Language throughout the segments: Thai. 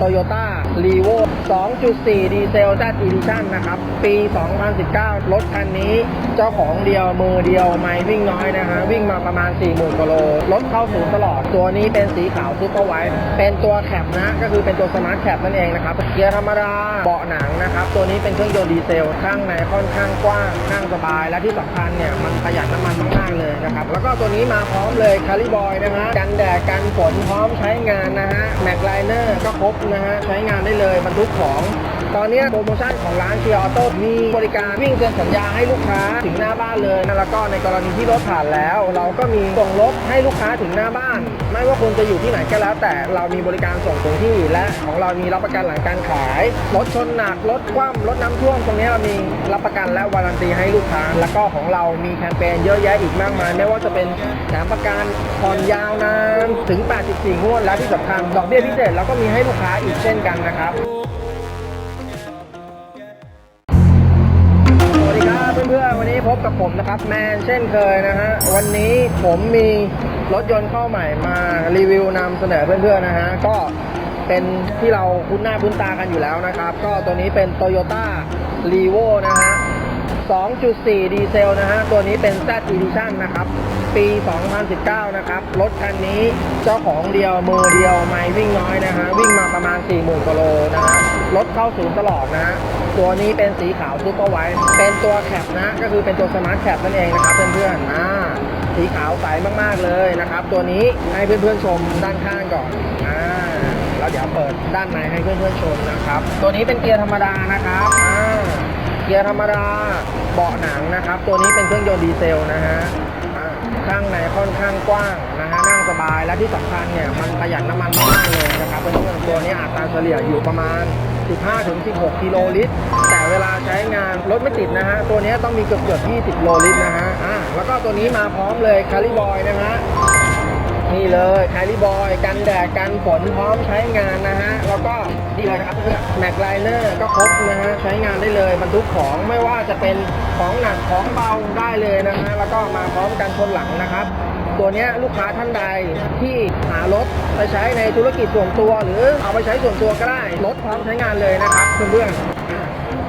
Toyota r e v o 2.4 ดีเซล Z Edition นะครับ ปี 2019 รถคันนี้เจ้าของเดียวมือเดียวไม่วิ่งน้อยนะฮะ วิ่งมาประมาณ 40,000กิโล รถเข้าศูนย์ตลอด ตัวนี้เป็นสีขาวซูเปอร์ไวท์เป็นตัวแคปนะ ก็คือเป็นตัวสมาร์ทแคปนั่นเองนะครับ เกียร์ธรรมดา เบาะหนังนะครับ ตัวนี้เป็นเครื่องยนต์ดีเซล ข้างในค่อนข้างกว้างนั่งสบาย และที่สำคัญเนี่ย มันประหยัดน้ำมันมากๆเลยนะครับ แล้วก็ตัวนี้มาพร้อมเลยคาริบอยนะฮะ กันแดด กันฝน พร้อมใช้งานนะฮะ แม็กไลเนอร์ก็ครบนะฮะใช้งานได้เลยบรรทุกของ ตอนนี้โปรโมชั่นของร้านเชียร์ออโต้มีบริการวิ่งเซ็นสัญญาให้ลูกค้าถึงหน้าบ้านเลยแล้วก็ในกรณีที่รถผ่านแล้ว เราก็มีส่งรถให้ลูกค้าถึงหน้าบ้าน ไม่ว่าคุณจะอยู่ที่ไหนก็แล้ว แต่เรามีบริการส่งถึงที่ และของเรามีรับประกันหลังการขายรถชนหนักรถคว่ำรถน้ำท่วมตรงนี้เรามีรับประกันและวารันตีให้ลูกค้า แล้วก็ของเรามีแคมเปญเยอะแยะอีกมากมาย ไม่ว่าจะเป็นแถมประกันผ่อนยาวนานถึง 84 งวดและที่สำคัญดอกเบี้ยพิเศษเราก็มีให้ลูกค้าอีกเช่นกันนะครับ บกับผมนะครับ แมนเช่นเคยนะฮะ วันนี้ผมมีรถยนต์เข้าใหม่มารีวิวนำเสนอเพื่อนๆนะฮะ ก็เป็นที่เราคุ้นหน้าคุ้นตากันอยู่แล้วนะครับ ก็ตัวนี้เป็น Toyota r e v o นะฮะ 2.4 ดีเซลนะฮะ ตัวนี้เป็น Z Edition นะครับ ปี 2019 นะครับ รถคันนี้เจ้าของเดียวมือเดียวไม่วิ่งน้อยนะฮะ วิ่งมาประมาณ 40,000กิโลนะฮะ รถเข้าศูนย์ตลอดนะฮะ ตัวนี้เป็นสีขาวซูเปอร์ไวท์เป็นตัวแคปนะ ก็คือเป็นตัวสมาร์ทแคปนั่นเองนะครับเพื่อนๆอ่าสีขาวใสมากๆเลยนะครับ ตัวนี้ให้เพื่อนๆชมด้านข้างก่อนอ่าแล้วเดี๋ยวเปิดด้านในให้เพื่อนๆชมนะครับ ตัวนี้เป็นเกียร์ธรรมดานะครับอ่าเกียร์ธรรมดาเบาะหนังนะครับ ตัวนี้เป็นเครื่องยนต์ดีเซลนะฮะ ข้างในค่อนข้างกว้างนะฮะนั่งสบายและที่สำคัญเนี่ยมันประหยัดน้ำมันมากเลยนะครับเพื่อนตัวนี้อัตราเฉลี่ยอยู่ประมาณ 15-16 กิโลลิตร แต่เวลาใช้งานรถไม่ติดนะฮะตัวนี้ต้องมีเกือบเกือบ20 โลลิตรนะฮะอ่าแล้วก็ตัวนี้มาพร้อมเลยคาริบอยนะฮะ นี่เลยไคลี่บอยกันแดดกันฝนพร้อมใช้งานนะฮะ แล้วก็นี่เลยนะครับเพื่อแม็กไลเนอร์ก็ครบนะฮะ ใช้งานได้เลยบรรทุกของไม่ว่าจะเป็นของหนักของเบาได้เลยนะฮะ แล้วก็มาพร้อมกันชนหลังนะครับ ตัวนี้ลูกค้าท่านใดที่หารถไปใช้ในธุรกิจส่วนตัว หรือเอาไปใช้ส่วนตัวก็ได้รถพร้อมใช้งานเลยนะครับเพื่อนๆ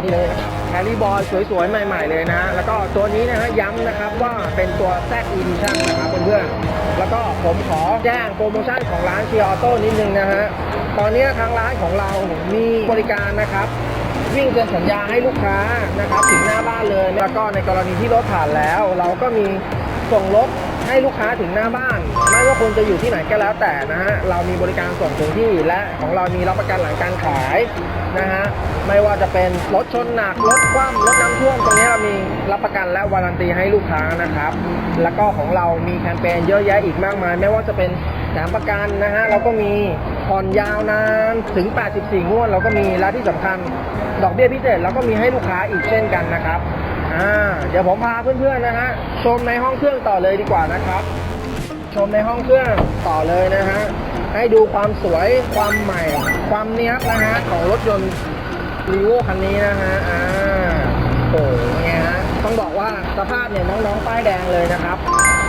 นี่เลยแคลรี่บอยสวยๆ ใหม่ๆ เลยนะ แล้วก็ตัวนี้นะฮะย้ำนะครับว่าเป็นตัว Z Edition นะครับเพื่อนๆ แล้วก็ผมขอแจ้งโปรโมชั่นของร้านเชียร์ออโต้นิดนึงนะฮะ ตอนนี้ทางร้านของเรามีบริการนะครับวิ่งเซ็นสัญญาให้ลูกค้านะครับถึงหน้าบ้านเลย แล้วก็ในกรณีที่รถผ่านแล้ว เราก็มีส่งรถ ให้ลูกค้าถึงหน้าบ้าน ไม่ว่าคุณจะอยู่ที่ไหนก็แล้วแต่นะฮะ เรามีบริการส่งถึงที่และของเรามีรับประกันหลังการขายนะฮะ ไม่ว่าจะเป็นรถชนหนัก รถคว่ำรถน้ำท่วมตรงนี้เรามีรับประกันและวารันตีให้ลูกค้านะครับ แล้วก็ของเรามีแคมเปญเยอะแยะอีกมากมาย ไม่ว่าจะเป็นแถมประกันนะฮะเราก็มีผ่อนยาวนานถึง 84 งวดเราก็มีและที่สำคัญดอกเบี้ยพิเศษเราก็มีให้ลูกค้าอีกเช่นกันนะครับ อ่าเดี๋ยวผมพาเพื่อนๆนะฮะชมในห้องเครื่องต่อเลยดีกว่านะครับ ชมในห้องเครื่องต่อเลยนะฮะให้ดูความสวยความใหม่ ความเนี้ยบนะฮะของรถยนต์รีโวคันนี้นะฮะอ่าโอ้โหเนี่ยฮะต้องบอกว่าสภาพเนี่ยน้องๆป้ายแดงเลยนะครับ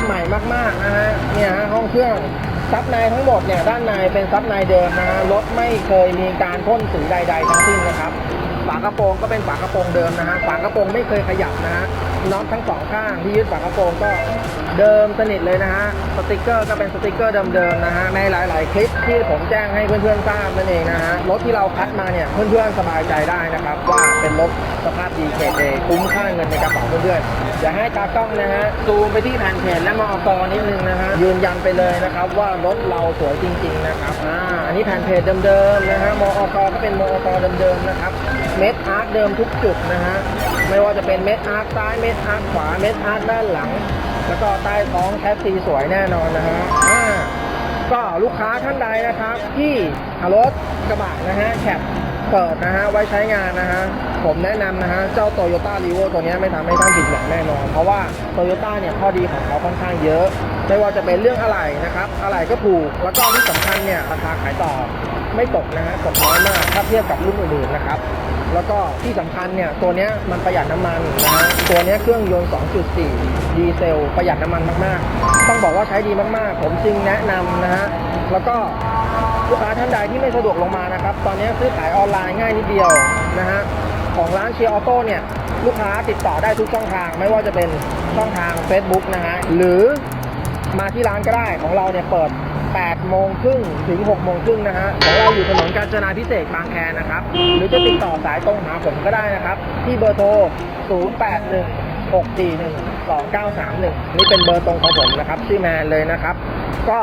ใหม่มากๆนะฮะเนี่ยฮะห้องเครื่องซับในทั้งหมดเนี่ยด้านในเป็นซับในเดิมนะฮะรถไม่เคยมีการพ่นสีใด ๆ ทั้งสิ้นนะครับ ฝากระโปรงก็เป็นฝากระโปรงเดิมนะฮะฝากระโปรงไม่เคยขยับนะฮะน็อตทั้งสองข้างที่ยึดฝากระโปรงก็เดิมสนิทเลยนะฮะสติกเกอร์ก็เป็นสติกเกอร์เดิมๆนะฮะในหลายๆ คลิปที่ผมแจ้งให้เพื่อนๆทราบนั่นเองนะฮะรถที่เราคัดมาเนี่ยเพื่อนๆสบายใจได้นะครับ ว่าเป็นรถสภาพดีเกรดเอคุ้มค่าเงินในกระเป๋าเพื่อนๆอย่าให้ตากล้องนะฮะซูมไปที่แผ่นเพจและมอกนิดนึงนะฮะยืนยันไปเลยนะครับว่ารถเราสวยจริง ๆนะครับอ่าอันนี้แผ่นเพจเดิมๆนะฮะมอกก็เป็นมอกเดิมๆนะครับ เม็ดอาร์คเดิมทุกจุดนะฮะไม่ว่าจะเป็นเม็ดอาร์คซ้ายเม็ดอาร์คขวาเม็ดอาร์คด้านหลัง แล้วก็ใต้ท้องแคปซีสวยแน่นอนนะฮะอ่าก็ลูกค้าท่านใดนะครับ ที่เอารถกระบะนะฮะแคปเปิดนะฮะไว้ใช้งานนะฮะผมแนะนำนะฮะเจ้า Toyota r e v o ตัวเนี้ยไม่ทำให้ท่านผิดหวังแน่นอน เพราะว่า Toyota เนี่ยข้อดีของเขาค่อนข้างเยอะ ไม่ว่าจะเป็นเรื่องอะไหล่นะครับ อะไหล่ก็ถูก แล้วก็ที่สำคัญเนี่ยราคาขายต่อไม่ตกนะฮะตกน้อยมากถ้าเทียบกับรุ่นอื่นๆนะครับ แล้วก็ที่สำคัญเนี่ยตัวเนี้ยมันประหยัดน้ำมันนะฮะตัวเนี้ยเครื่องยนต์ 2.4 ดีเซล ประหยัดน้ำมันมากๆ ต้องบอกว่าใช้ดีมากๆ ผมจึงแนะนำนะฮะแล้วก็ลูกค้าท่านใดที่ไม่สะดวกลงมานะครับ ตอนนี้ซื้อขายออนไลน์ง่ายนิดเดียวนะฮะของร้านเชียร์ออโต้เนี่ยลูกค้าติดต่อได้ทุกช่องทาง ไม่ว่าจะเป็นช่องทาง Facebook นะฮะหรือมาที่ร้านก็ได้ของเราเนี่ยเปิด 8โมงครึ่งถึง6โมงครึ่งนะฮะของเราอยู่ถนนกาญจนาพิเศษบางแคนะครับ หรือจะติดต่อสายตรงหาผมก็ได้นะครับ ที่เบอร์โทร 081 641 2931 นี่เป็นเบอร์ตรงของผมนะครับชื่อแมนเลยนะครับ ก็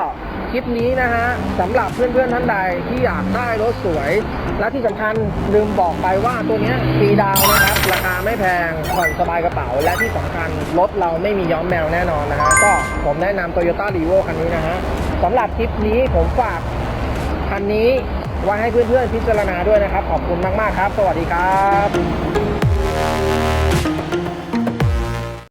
คลิปนี้นะฮะสำหรับเพื่อนๆท่านใดที่อยากได้รถสวย และที่สำคัญลืมบอกไปว่าตัวนี้ฟรีดาวน์นะครับ ราคาไม่แพงผ่อนสบายกระเป๋า และที่สำคัญรถเราไม่มีย้อมแมวแน่นอนนะฮะก็ผมแนะนำ Toyota r e v o คันนี้นะฮะ สำหรับคลิปนี้ผมฝากคันนี้ไว้ให้เพื่อนๆพิจารณาด้วยนะครับ ขอบคุณมากๆครับ สวัสดีครับ